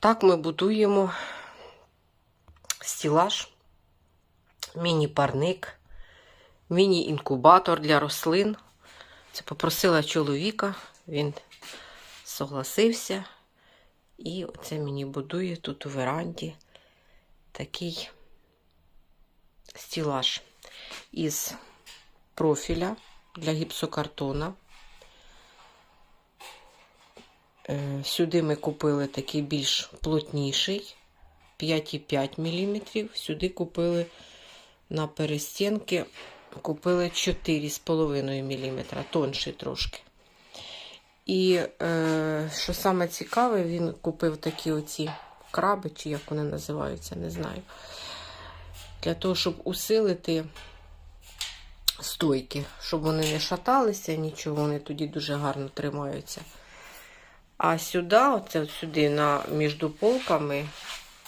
Так ми будуємо стілаж, міні-парник, міні-інкубатор для рослин. Це попросила чоловіка, він согласився. І оце мені будує тут у веранді такий стілаж із профіля для гіпсокартона. Е, Сюди ми купили такий більш плотніший 5,5 мм. Сюди купили на перестінки, купили 4,5 мм, тонший трошки. І е, що саме цікаве, він купив такі оці краби, чи як вони називаються, не знаю. Для того, щоб усилити стойки, щоб вони не шаталися, нічого, вони тоді дуже гарно тримаються. А сюди, оце от сюди, на, між полками,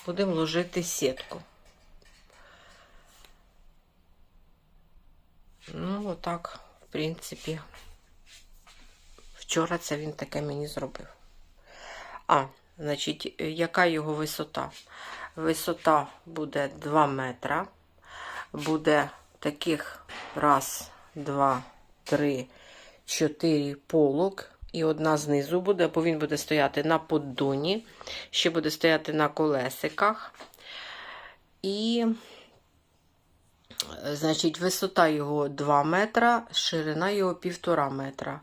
будемо ложити сітку. Ну, отак, в принципі, вчора це він таке мені зробив. А, значить, яка його висота? Висота буде 2 метра. Буде таких раз, два, три, чотири полок. І одна знизу буде, бо він буде стояти на поддоні, ще буде стояти на колесиках. І, значить, висота його 2 метра, ширина його 1,5 метра,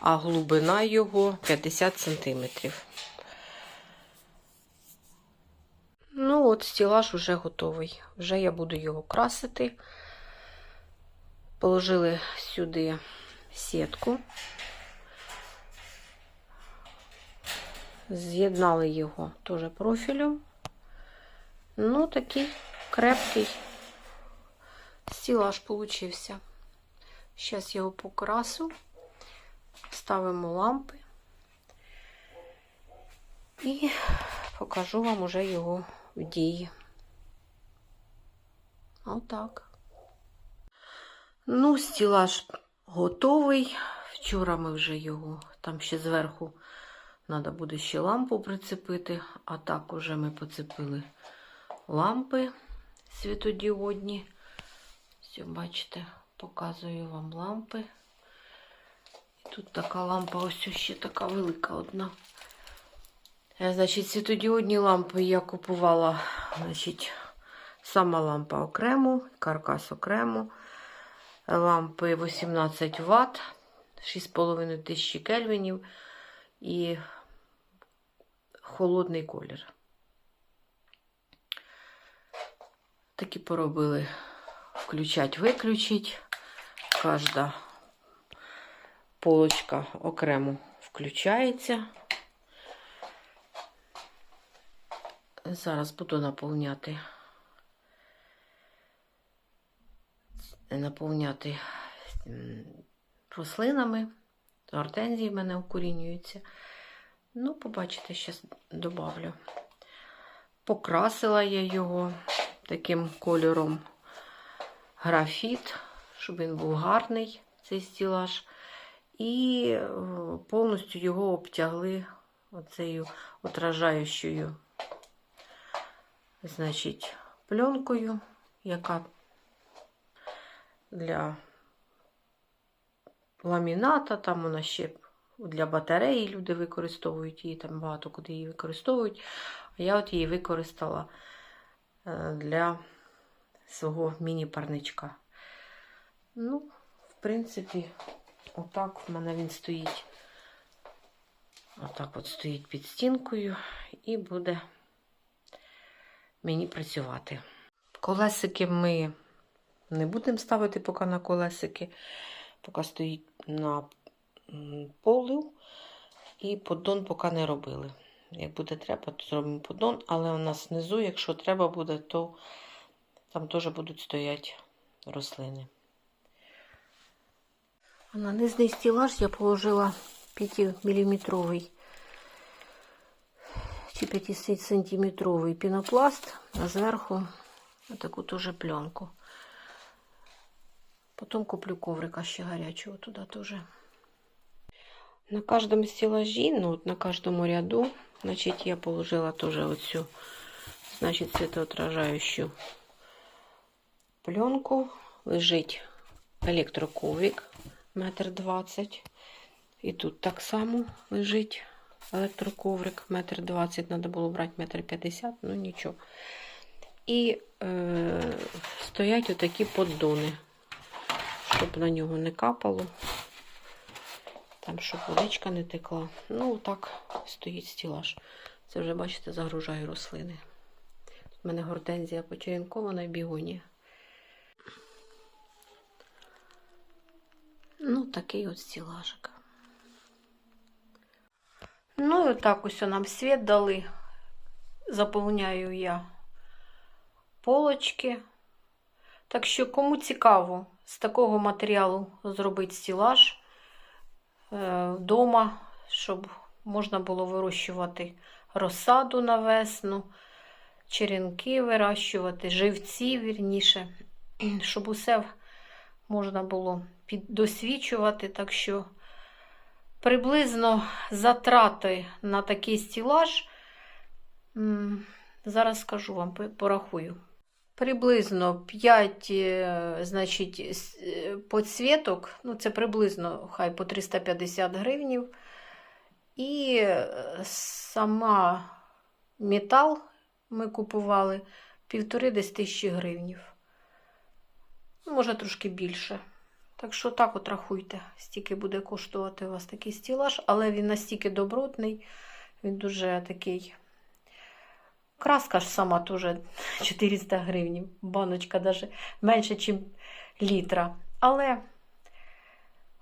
а глибина його 50 сантиметрів. Ну, от стілаж вже готовий. Вже я буду його красити. Положили сюди сітку. З'єднали його теж профілем. Ну, такий крепкий стілаж получився. Зараз його покрасу, ставимо лампи і покажу вам уже його в дії. Отак. Ну, стілаж готовий. Вчора ми вже його, там ще зверху треба буде ще лампу прицепити, а так уже ми поцепили лампи світодіодні. Все, бачите, показую вам лампи. Тут така лампа, ось ще така велика одна. Е, Значить, світодіодні лампи я купувала, значить, сама лампа окремо, каркас окремо. Лампи 18 Вт, 6,5 тисячі кельвінів і холодний колір. Такі поробили включать, виключить. Кожна полочка окремо включається. Зараз буду наповняти наповняти рослинами. Гортензії в мене укорінюються. Ну, побачите, зараз добавлю. Покрасила я його таким кольором графіт, щоб він був гарний, цей стілаж. І повністю його обтягли оцею отражаючою значить, пленкою, яка для ламіната, там вона ще для батареї люди використовують її, там багато куди її використовують. А я от її використала для свого міні-парничка. Ну, в принципі, отак в мене він стоїть. Отак от стоїть під стінкою і буде мені працювати. Колесики ми не будемо ставити поки на колесики, поки стоїть на полу, і поддон поки не робили. Як буде треба, то зробимо поддон, але у нас внизу, якщо треба буде, то там теж будуть стояти рослини. На низний стілаж я положила 5-мм чи 50-сантиметровий пінопласт, а зверху таку теж пленку. Потім куплю коврика ще гарячого туди теж. На кожному стеллажі, ну от на кожному ряду Значить, я положила теж оцю, значить, світоотражаючу пленку. Лежить електроковік метр двадцять. І тут так само лежить електроковрик метр двадцять. Треба було брати метр п'ятдесят, ну нічого. І е, стоять отакі поддони, щоб на нього не капало. Там, щоб водичка не текла. Ну, так стоїть стілаж. Це вже, бачите, загружаю рослини. Тут в мене гортензія почерінкована і бігонія. Ну, такий от стілажик. Ну, і отак ось нам світ дали. Заповняю я полочки. Так що, кому цікаво з такого матеріалу зробити стілаж вдома, щоб можна було вирощувати розсаду на весну, черенки вирощувати, живці, вірніше, щоб усе можна було піддосвічувати. Так що приблизно затрати на такий стілаж, зараз скажу вам, порахую. Приблизно 5 е, значить, е, подсвіток, ну це приблизно хай по 350 гривнів. І е, сама метал ми купували півтори десь тисячі гривнів. Ну, Може трошки більше. Так що так от рахуйте, стільки буде коштувати у вас такий стілаж, але він настільки добротний, він дуже такий. Краска ж сама теж 400 гривень, баночка навіть менше, ніж літра. Але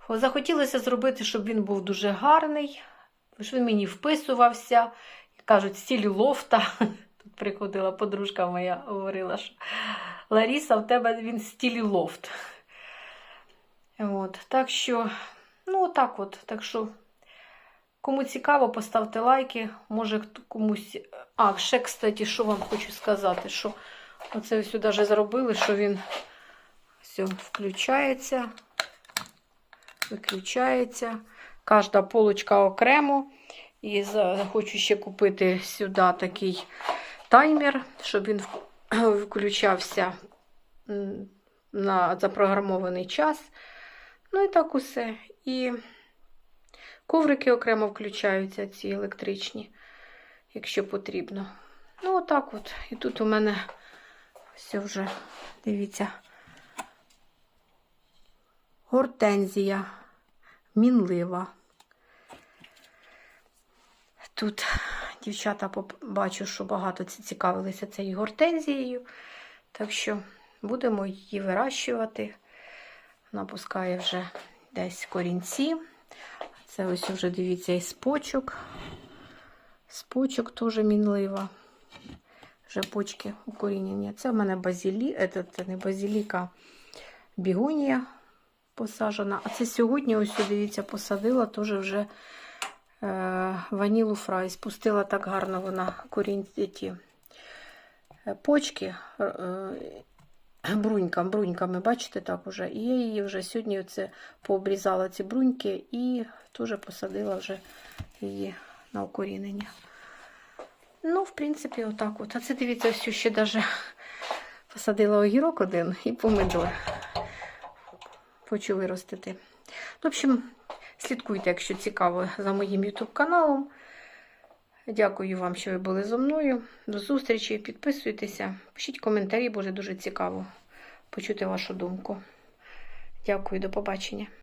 захотілося зробити, щоб він був дуже гарний, щоб він мені вписувався. Кажуть, стілі лофта. Тут приходила подружка моя, говорила, що Ларіса, в тебе він стілі лофт. От, так що, ну, так от. Так що, кому цікаво, поставте лайки. Може, комусь. А, ще, кстати, що вам хочу сказати, що оце сюди вже зробили, що він все включається, виключається. Кожна полочка окремо. І хочу ще купити сюди такий таймер, щоб він включався на запрограмований час. Ну і так усе. І коврики окремо включаються, ці електричні, якщо потрібно. Ну, отак от. І тут у мене все вже, дивіться, гортензія мінлива. Тут дівчата бачу, що багато цікавилися цією гортензією. Так що будемо її вирощувати. Вона пускає вже десь корінці. Це ось вже дивіться із почок. З почок теж мінлива. Вже почки укорінення. Це в мене базілі, це, не базіліка, бігонія посаджена. А це сьогодні, ось дивіться, посадила теж вже е, ванілу фрай. Спустила так гарно вона корінь е, почки. е, е, брунькам, бруньками, бачите, так уже. І я її вже сьогодні оце пообрізала ці бруньки і теж посадила вже її на укорінення. Ну, в принципі, отак от. А це дивіться, ось ще даже посадила огірок один і помидор. Хочу виростити. Ну, В общем, слідкуйте, якщо цікаво, за моїм YouTube каналом. Дякую вам, що ви були зі мною. До зустрічі. Підписуйтеся, пишіть коментарі, буде дуже цікаво почути вашу думку. Дякую, до побачення.